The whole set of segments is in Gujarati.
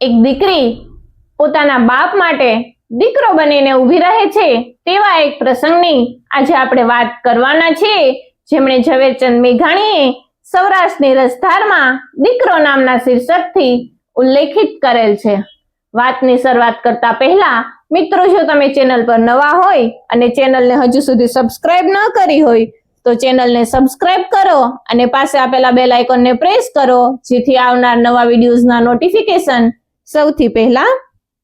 એક દીકરી પોતાના બાપ માટે દીકરો બનીને ઊભી રહે છે, તેવા એક પ્રસંગની આજે આપણે વાત કરવાના છીએ જેમણે ઝવેરચંદ મેઘાણીએ સૌરાષ્ટ્રની રસધારમાં દીકરો નામના શીર્ષકથી ઉલ્લેખિત કરેલ છે. વાતની શરૂઆત કરતા પહેલા, મિત્રો, જો તમે ચેનલ પર નવા હોય અને ચેનલને હજુ સુધી સબસ્ક્રાઇબ ન કરી હોય, તો ચેનલને સબસ્ક્રાઇબ કરો અને પાસે આપેલા બેલ આઇકોનને પ્રેસ કરો, જેથી આવનાર નવા વિડીયોઝના નોટિફિકેશન સૌથી પહેલા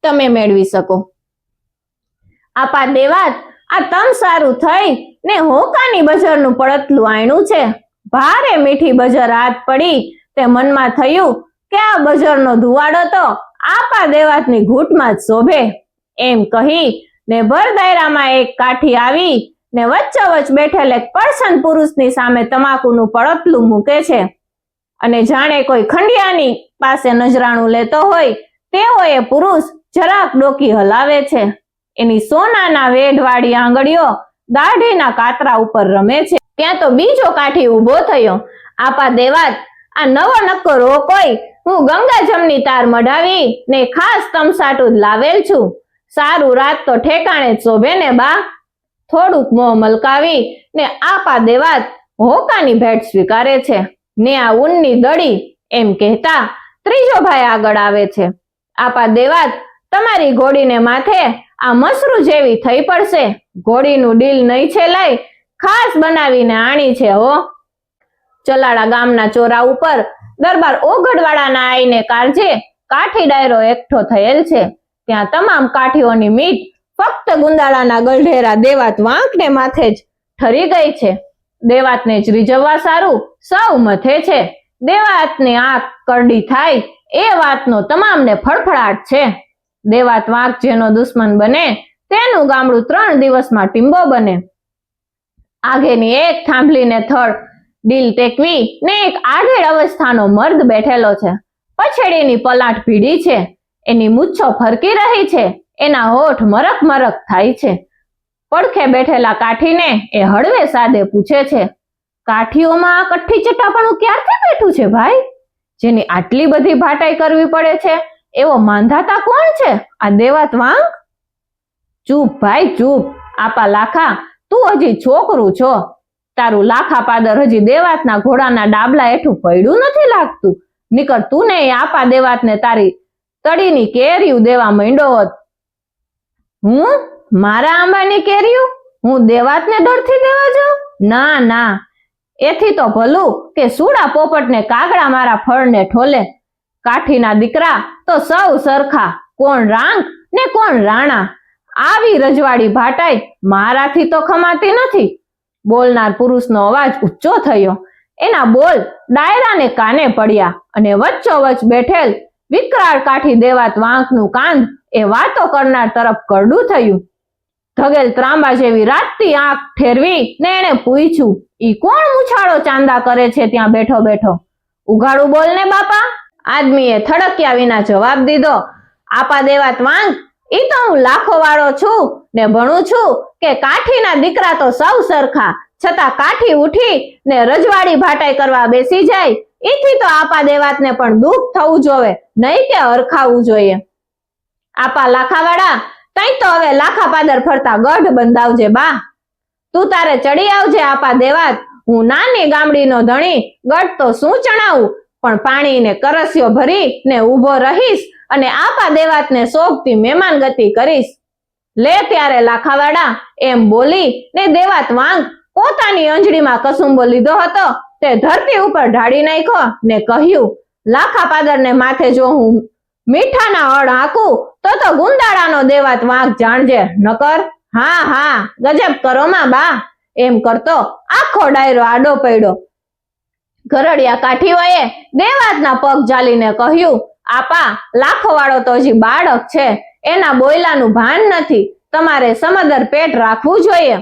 તમે મેળવી શકો. આપા દેવાત, આ તમ સારું થઈ ને હોકાની બજારનું પડતલું આયણું છે? ભારે મીઠી બજાર હાથ પડી તે મનમાં થયું કે આ બજારનો ધુવાડો તો આપા દેવાતની ઘૂંટમાં જ શોભે. એમ કહી ને ભર દાયરામાં એક કાઠી આવી ને વચ્ચે વચ્ચોવચ બેઠેલ એક પડસન પુરુષની સામે તમાકુનું પડતલું મૂકે છે. અને જાણે કોઈ ખંડિયાની પાસે નજરાણું લેતો હોય તેવો એ પુરુષ જરાક ડોકી હલાવે છે. એની સોનાના વેઢવાળી આંગળીઓ દાઢીના કાતરા ઉપર રમે છે. ત્યાં તો બીજો કાઠી ઊભો થયો. આપા દેવાત, આ નવો નક્કો રોકોય હું ગંગા જમની તાર મઢાવી ને ખાસ તમસાટું લાવેલ છું. સારું રાત તો ઠેકાણે શોભે ને બા. થોડુંક મોં મલકાવી ને આપા દેવાત હોકાની ભેટ સ્વીકારે છે. ને આ ઊનની દડી એમ કહેતા ત્રીજો ભાઈ આગળ આવે છે. આપા દેવાત તમારી ઘોડીને માથે આ મસરૂ જેવી થઈ પડશે. ઘોડીનું ડીલ નહીં છે લઈ ખાસ બનાવીને આણી છે હો. ચલાડા ગામના ચોરા ઉપર દરબાર ઓગઢવાડાના આઈને કારજે કાઠી ડાયરો એકઠો થયેલ છે. ત્યાં તમામ કાઠીઓની મીટ ફક્ત ગુંદાળાના ગલઢેરા દેવાત વાંકને માથે જ ઠરી ગઈ છે. દેવાતને જ રીઝવવા સારું સૌ મથે છે. દેવાતની આંખ કરડી થાય એ વાતનો તમામને ફળફળાટ છે. દેવાત વાંક જેનો દુશ્મન બને, તેનું ગામડું ત્રણ દિવસમાં ટીંબો બને. આગેની એક થાંભલીને થળ ડીલ ટેકવી ને એક આઢેડ અવસ્થાનો મર્દ બેઠેલો છે. પછેડીની પલાટ ભીડી છે. એની મૂછો ફરકી રહી છે. એના હોઠ મરક મરક થાય છે. પડખે બેઠેલા કાઠીને એ હળવે સાદે પૂછે છે, કાઠીઓમાં આ કઠ્ઠી ચટાપણું ક્યારથી બેઠું છે ભાઈ? જેની આટલી બધી ભાટાઈ કરવી પડે છે? એવો માંધાતા કોણ છે? આ દેવાત વાંગ ચૂપ ભાઈ, ચૂપ. આપા લાખા, તું હજી છોકરું છો. તારું લાખા પાદર હજી દેવાતના ઘોડાના ડાબલા હેઠું પડ્યું નથી લાગતું. નીકળ તું ને આપા દેવાતને તારી તડીની કેરીયું દેવા માંડો હોત. હું? મારા આંબાની કેરીયું હું દેવાતને ડરથી દેવા જાઉં? ના ના. એથી તો ભલું કે સુડા પોપટને કાગડા મારા ફળને ઠોલે. કાઠીના દીકરા તો સૌ સરખા, કોણ રાંગ ને કોણ રાણા. આવી રજવાડી ભાટાઈ મારાથી તો ખમાતી નથી. બોલનાર પુરુષનો અવાજ ઊંચો થયો. એના બોલ ડાયરાને કાને પડ્યા અને વચ્ચોવચ બેઠેલ વિકરાળ કાઠી દેવાત વાંકનું કાંધ એ વાતો કરનાર તરફ કરડું થયું. ધગેલ ત્રાંબા જેવી રાતથી આંખ ઠેરવી ને એને પૂછ્યું, ઈ કોણ મુછાળો ચાંદા કરે છે ત્યાં બેઠો બેઠો? ઉઘાડું બોલ ને બાપા. આદમીએ થડક્યા વિના જવાબ દીધો, આપા દેવાત વાંગ, ઈ તો હું લાખો વાળો છું ને ભણું છું કે કાઠીના દીકરા તો સૌ સરખા. છતાં કાઠી ઉઠી ને રજવાડી ભાટાઈ કરવા બેસી જાય, ઈથી તો આપા દેવાતને પણ દુઃખ થવું જોવે, નહીં કે હરખાવું જોઈએ. આપા લાખાવાળા તઈ તો હવે લાખા પાદર ફરતા ગઢ બંધાવજે બા. તું તારે ચડી આવજે આપા દેવાત. હું નાની ગામડીનો ધણી. ગઢ તો શું ચણાવું? પણ પાણીને કરસ્યો ભરી ને ઊભો રહીશ અને આપા દેવાતને શોભતી મહેમાન ગતિ કરીશ. લે ત્યારે લાખાવાડા, એમ બોલી ને દેવાત વાંગ. પોતાની અંજળીમાં કસુંબો લીધો હતો. તે ધરતી ઉપર ઢાળી નાખ્યો ને કહ્યું, લાખા પાદરને માથે જો હું મીઠાના અળ આંકું તો તો ગુંદાળાનો દેવાત વાંક જાણજે. નકર હા હા, ગજબ કરો માં બા. એમ કરતો આખો ડાયરો આડો પડ્યો. ઘરડિયા કાઠીઓએ દેવાતના પગ જાલીને કહ્યું, આપા લાખો વાળો તો હજી બાળક છે. એના બોયલાનું ભાન નથી. તમારે સમદર પેટ રાખવું જોઈએ.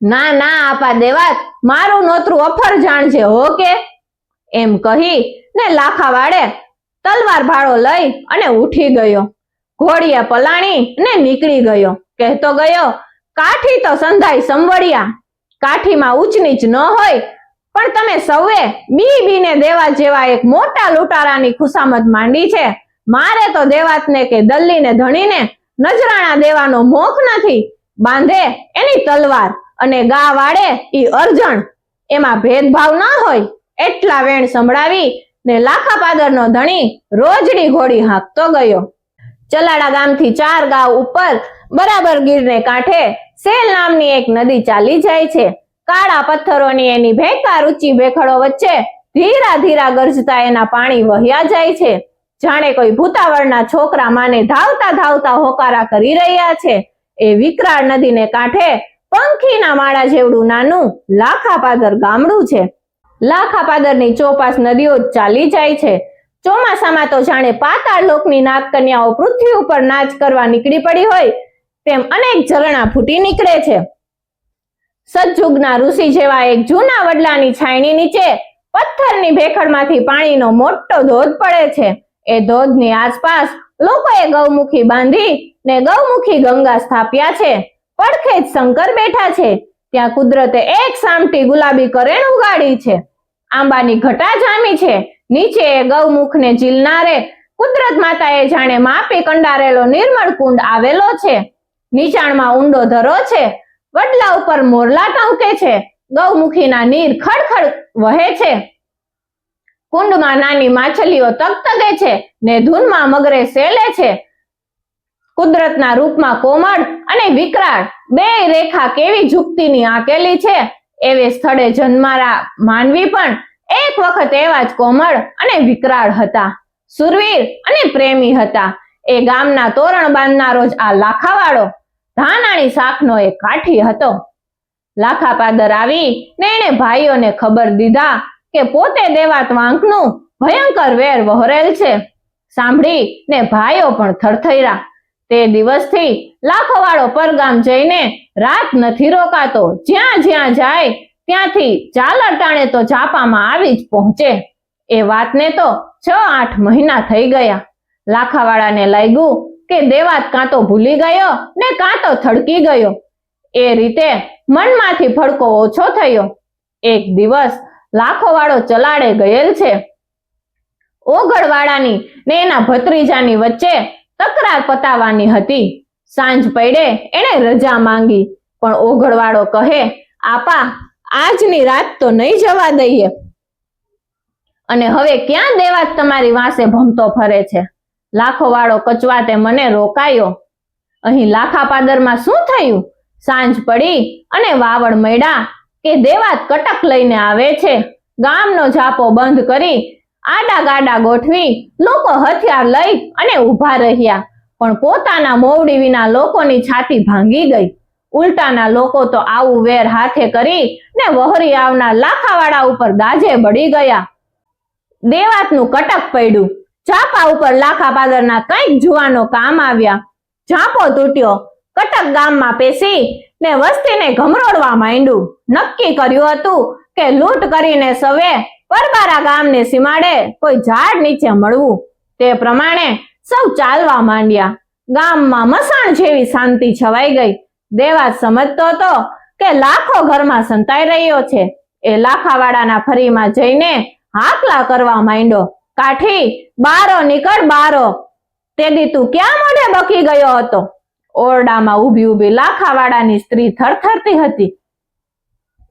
ના ના, આપા દેવાત, મારું નોતરું અફર જાણજે, હો કે? એમ કહી ને લાખા વાળે તલવાર ભાળો લઈ અને ઉઠી ગયો. ઘોડિયા પલાણી ને નીકળી ગયો. કહેતો ગયો, કાઠી તો સંધાઈ સંવડિયા કાઠીમાં ઊંચ નીચ ન હોય, પણ તમે સૌએ બી બીને દેવા જેવા એક મોટા લૂંટારાની ખુશામત માંડી છે. મારે તો દેવાતને કે દલ્લીને ધણીને નજરાણા દેવાનો મોખ નથી. બાંધે એની તલવાર અને ગા વાળે ઈ અર્જણ. એમાં ભેદભાવ ન હોય, એટલા વેણ સંભળાવી ને લાખા પાદરનો ધણી રોજડી ઘોડી હાંકતો ગયો. ચલાડા ગામથી ચાર ગાંવ ઉપર બરાબર ગીરને કાંઠે સેલ નામની એક નદી ચાલી જાય છે. કાળા પથ્થરોની એની ભેકાર ઊંચી ભેખડો વચ્ચે ધીરા ધીરા ગરજતા એના પાણી વહ્યા જાય છે. જાણે કોઈ ભૂતાવળના છોકરા માને ધાવતા ધાવતા હોકારા કરી રહ્યા છે. એ વિકરાળ નદીને કાંઠે પંખીના માળા જેવડું નાનું લાખાપાદર ગામડું છે. લાખાપાદરની ચોપાસ નદીઓ ચાલી જાય છે. ચોમાસામાં તો જાણે પાતાળ લોકની નાગ કન્યાઓ પૃથ્વી ઉપર નાચ કરવા નીકળી પડી હોય, તેમ અનેક ઝરણા ફૂટી નીકળે છે. સજ્જુગના ઋષિ જેવા એક જૂના વડલાની છાયણી નીચે પથ્થરની ભેખડમાંથી પાણીનો મોટો ધોધ પડે છે. એ ધોધની આસપાસ લોકોએ ગૌમુખી બાંધી ને ગૌમુખી ગંગા સ્થાપ્યા છે. પડખે જ શંકર બેઠા છે. ત્યાં કુદરતે એક સામટી ગુલાબી કરેણ ઉગાડી છે. આંબાની ઘટા જામી છે. નીચે ગૌમુખને ઝીલનારે કુદરત માતાએ જાણે માપી કંડારેલો નિર્મળ કુંડ આવેલો છે. નીચાણમાં ઊંડો ધરો છે. વડલા ઉપર મોરલા ટંકે છે. ગૌમુખીના નીર ખડખડ વહે છે. કુંડમાં નાની માછલીઓ તગતગે છે ને ધૂનમાં મગરે સેલે છે. કુદરતના રૂપમાં કોમળ અને વિકરાળ બે રેખા કેવી ઝુકતીની આંકેલી છે. એવે સ્થળે જન્મારા માનવી પણ એક વખત એવા જ કોમળ અને વિકરાળ હતા. સુરવીર અને પ્રેમી હતા. એ ગામના તોરણ બાંધનારો જ આ લાખાવાળો ધાનાણી શાખનો એ કાઠી હતો. લાખા પાદર આવી ને એણે ભાઈઓને ખબર દીધા કે પોતે દેવાત વાંકનું ભયંકર વેર વહોરેલ છે. સાંભળી ને ભાઈઓ પણ થરથૈરા તે દિવસથી લાખો વાળો પરગામ જઈને રાત નથી રોકાતો. જ્યાં જ્યાં જાય ત્યાંથી જાલ અટાણે તો જાપામાં આવી જ પહોંચે. એ વાતને તો છ આઠ મહિના થઈ ગયા. લાખાવાળાને લાગ્યું કે દેવાત કાં તો ભૂલી ગયો ને કાં તો થડકી ગયો. એ રીતે મનમાંથી ફડકો ઓછો થયો. એક દિવસ લાખોવાળો ચલાડે ગયેલ છે. ઓગળવાળાની ને એના ભત્રીજાની વચ્ચે તકરાર પતાવવાની હતી. સાંજ પડે એણે રજા માંગી, પણ ઓઘડવાળો કહે, આપા આજની રાત તો નહીં જવા દઈએ. અને હવે ક્યાં દેવાત તમારી વાંસે ભમતો ફરે છે? લાખો વાળો કચવાતે મને રોકાયો. અહીં લાખા પાદરમાં શું થયું? સાંજ પડી અને વાવડ મળ્યા કે દેવાત કટક લઈને આવે છે. ગામનો જાપો બંધ કરી આડા ગાડા ગોઠવી લોકો હથિયાર લઈ અને ઊભા રહ્યા. પણ પોતાના મોવડી વિના લોકોની છાતી ભાંગી ગઈ. ઉલટાના લોકો તો આવું વેર હાથે કરી ને વહરી આવનાર લાખાવાળા ઉપર ગાજે બળી ગયા. દેવાતનું કટક પડ્યું. ચાપા ઉપર લાખા પાદરના કંઈક જુવાનો કામ આવ્યા. ઝાંપો તૂટ્યો. કટક ગામમાં પેસી ને વસ્તીને ગમરોડવા માંડ્યું. નક્કી કર્યું હતું કે લૂંટ કરીને સવે પરબારા ગામને સીમાડે કોઈ ઝાડ નીચે મળવું. તે પ્રમાણે સૌ ચાલવા માંડ્યા. ગામમાં મસાણ જેવી શાંતિ છવાઈ ગઈ. દેવાત સમજતો હતો કે લાખો ઘરમાં સંતાઈ રહ્યો છે. એ લાખાવાળાના ફરીમાં જઈને હાકલા કરવા માંડ્યો. કાઠી, બારો નીકળ, બારો. તેદી તું ક્યાં મોઢે બકી ગયો હતો? ઓરડામાં ઊભી ઊભી લાખાવાળાની સ્ત્રી થરથરતી હતી.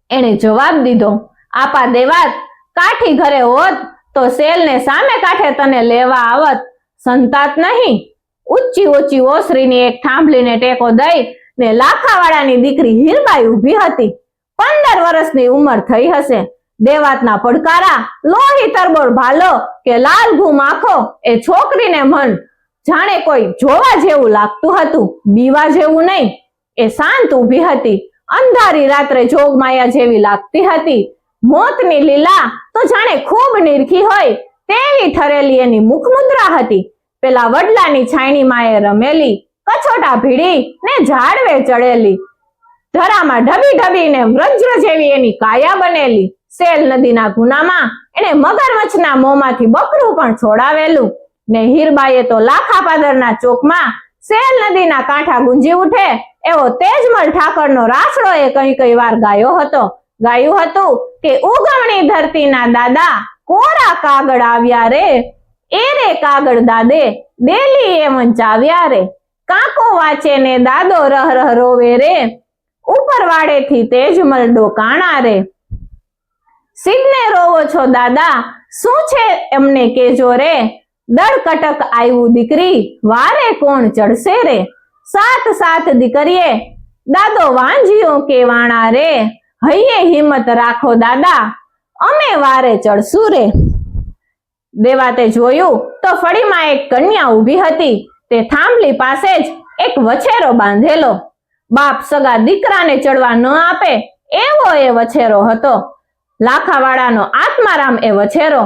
એણે જવાબ દીધો, આપા દેવાત, કાઠી ઘરે હોત તો સેલને સામે કાંઠે તને લેવા આવત. સંતાત નહીં. ઊંચી ઊંચી ઓસરીની એક થાંભલીને ટેકો દઈ ને લાખાવાળાની દીકરી હીરબાઈ ઊભી હતી. પંદર વર્ષની ઉંમર થઈ હશે. દેવાતના પડકારા, લોહી તરબોળ ભાલો કે લાલ ઘૂમ આંખો એ છોકરીને મન. જાણે કોઈ જોવા જેવું લાગતું હતું, બીવા જેવું નહીં. એ શાંત ઊભી હતી. અંધારી રાત્રે જોગમાયા જેવી લાગતી હતી. મોતની લીલા તો જાણે ખૂબ નિરખી હોય. તેવી ઠરેલી એની મુખમુદ્રા હતી. પેલા વડલાની છાયણી માએ રમેલી. કછોટા ભીડી ને ઝાડવે ચડેલી. ધરામાં ઢબી ઢબીને વજ્ર જેવી એની કાયા બનેલી. સેલ નદીના ગુનામાં એને મગરમચ્છના મોંમાંથી બકરું પણ છોડાવેલું. ને હીરબાઈએ તો લાખાપાદરના ચોકમાં સેલ નદીના કાંઠા ગુંજી ઉઠે એવો તેજમલ ઠાકરનો રાસડો એ કઈ કઈ વાર ગાયો હતો. ગાયું હતું કે ઉગમણી ધરતીના દાદા કોરા કાગળ આવ્યા રે? એ રે કાગળ દાદે, ડેલી એ મંચાવ્યા રે? કાકો વાંચે ને દાદો રહ રહ રોવે રે. ઉપર વાડેથી તેજમલ ડોકાણા રે. સિદ્ધને રોવો છો દાદા, શું છે એમને કેજો રે? દળ કટક આવ્યું દીકરી, વારે કોણ ચડશે રે? સાત સાત દીકરીએ, દાદો વાંજીઓ કે વાણા રે? હૈયે હિંમત રાખો દાદા, અમે વારે ચડશું રે. દેવાતે જોયું તો ફળીમાં એક કન્યા ઊભી હતી. તે થાંભલી પાસે જ એક વછેરો બાંધેલો. બાપ સગા દીકરાને ચડવા ન આપે એવો એ વછેરો હતો. લાખાવાળાનો આત્મારામ એ વછેરો.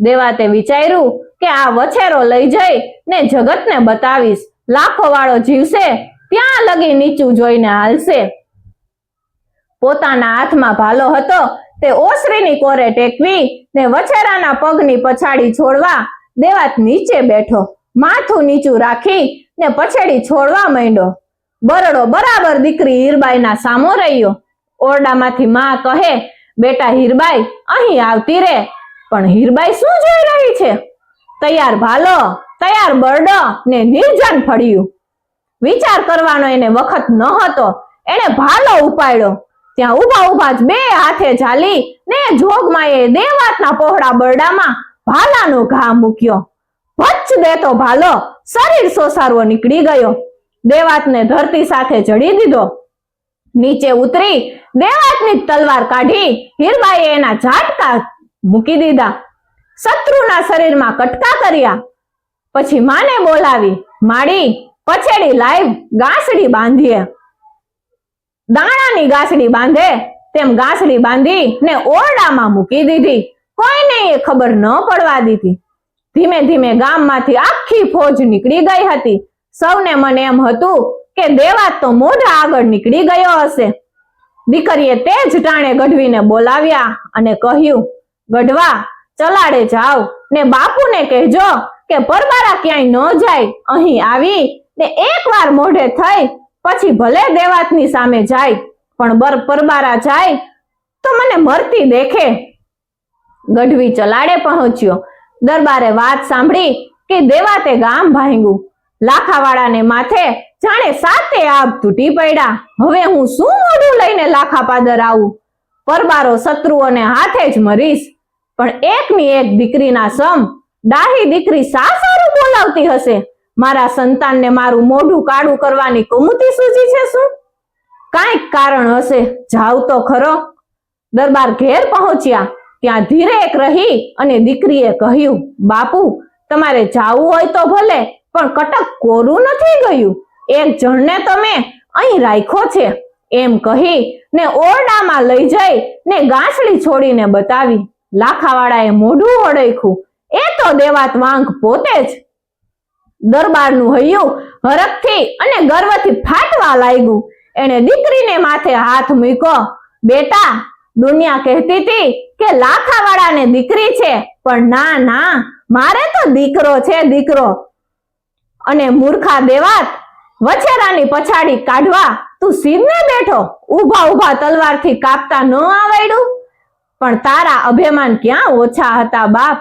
દેવાતે વિચાર્યું કે આ વછેરો લઈ જઈ ને જગતને બતાવીશ. લાખો વાળો જીવશે, ત્યાં લગી નીચું જોઈને હાલશે. પોતાના હાથમાં ભાલો હતો, તે ઓસરીની કોરે ટેકવી ને વછેરાના પગની પછાડી છોડવા દેવાત નીચે બેઠો. માથું નીચું રાખી ને પછેડી છોડવા માંડ્યો. બરડો બરાબર દીકરી હીરબાઈના સામો રહ્યો. ઓરડામાંથી માં કહે, બેટા હીરબાઈ, અહીં આવતી રે. પણ હીરબાઈ શું જોઈ રહી છે? તૈયાર ભાલો, તૈયાર બરડો ને નિર્જન ફળ્યું. વિચાર કરવાનો એને વખત ન હતો. એને ભાલો ઉપાડ્યો. ત્યાં ઊભા ઊભા જ બે હાથે ઝાલી ને જોગમાં એ દેવાતના પહોળા બરડામાં ભાલાનો ઘા મૂક્યો. ભચ્ચ દેતો ભાલો. શરીર સોસારવો નીકળી ગયો. દેવાતને ધરતી સાથે જડી દીધો. નીચે ઉતરી દેવાતની તલવાર કાઢી હીરબાઈએ એના ઝાટકા મૂકી દીધા. શત્રુના શરીરમાં કટકા કર્યા. પછી માને બોલાવી, માડી, પછેડી લાઈવ ગાંસડી બાંધીએ. દાણાની ગાંસડી બાંધે, તેમ ગાંસડી બાંધી ને ઓરડામાં મૂકી દીધી. કોઈને એ ખબર ન પડવા દીધી. ધીમે ધીમે ગામમાંથી આખી ફોજ નીકળી ગઈ હતી. સૌને મને એમ હતું કે દેવાત તો મોઢા આગળ નીકળી ગયો હશે. દીકરીએ તે જ ટાણે ગઢવીને બોલાવ્યા અને કહ્યું, ગઢવા, ચલાડે જાવ ને બાપુને કહેજો કે પરબારા ક્યાંય ન જાય. અહીં આવી ને એકવાર મોઢે થઈ પછી ભલે દેવાતની સામે જાય, પણ બર પરબારા જાય તો મને મરતી દેખે. ગઢવી ચલાડે પહોંચ્યો. દરબારે વાત સાંભળી કે દેવાતે ગામ ભાંગ્યું. લાખાવાળાને માથે જાણે સાતે આબ તૂટી પડ્યા. હવે હું શું મોઢું લઈને લાખા પાદર આવું? પરબારો શત્રુઓને હાથે જ મરીશ. પણ એકની એક દીકરીના સમ ડાહી દીકરી સા સારું બોલાવતી હશે? મારા સંતાનને મારું મોઢું કાળું કરવાની કુમુતી સૂજી છે શું? કાંઈક કારણ હશે. જાવ તો ખરો. દરબાર ઘેર પહોંચ્યા. ત્યાં ધીરેક રહી અને દીકરીએ કહ્યું, બાપુ, તમારે જાવું હોય તો ભલે, પણ કટક કોરું નથી ગયું? એક જણને તમે અહીં રાખ્યો છે. એમ કહી ને ઓરડામાં લઈ જઈ ને ગાંસડી છોડીને બતાવી. લાખાવાળાએ મોઢું ઓળખ્યું. એ તો દેવાત વાંક પોતે જ. દરબારનું હૈયું હરખથી અને ગર્વથી ફાટવા લાગ્યું. એણે દીકરીને માથે હાથ મૂક્યો. બેટા, દુનિયા કહેતી હતી કે લાખાવાળાને દીકરી છે? પણ ના ના, મારે તો દીકરો છે, દીકરો. અને મૂર્ખા દેવાત, વછેરાની પછાડી કાઢવા તું સીધને બેઠો. ઊભા ઊભા તલવારથી કાપતા ન આવડ્યું પણ તારા અભિમાન ક્યાં ઓછા હતા બાપ?